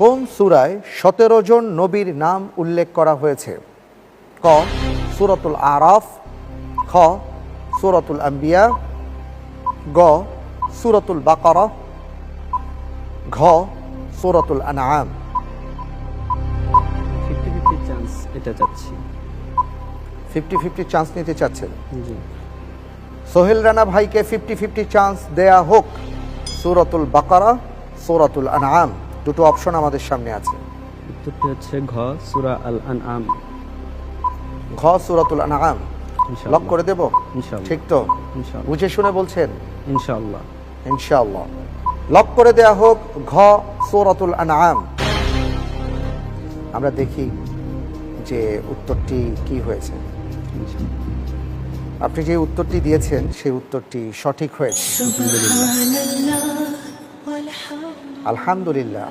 কোন সুরায় সতেরো জন নবীর নাম উল্লেখ করা হয়েছে? ক সুরতুল আরফ খ সুরতুল আম্বিয়া গ সুরতুল বাকারা ঘ সুরতুল চান্স এটা যাচ্ছি ফিফটি ফিফটি চান্স নিতে চাচ্ছেন? সোহেল রানা ভাইকে ফিফটি ফিফটি চান্স দেয়া হোক। সুরতুল বাকারা সূরাতুল আনআম। দুটো অপশন আমাদের সামনে আছে। উত্তরটি হচ্ছে ঘ সুরা আল আনআম ঘ সুরাতুল আনআম। লক করে দেব? ঠিক তো? বুঝে শুনে বলছেন? ইনশাআল্লাহ। ইনশাআল্লাহ। লক করে দেয়া হোক ঘ সুরাতুল আনআম। আমরা দেখি যে উত্তরটি কি হয়েছে। আপনি যে উত্তরটি দিয়েছেন সেই উত্তরটি সঠিক হয়েছে। আলহামদুলিল্লাহ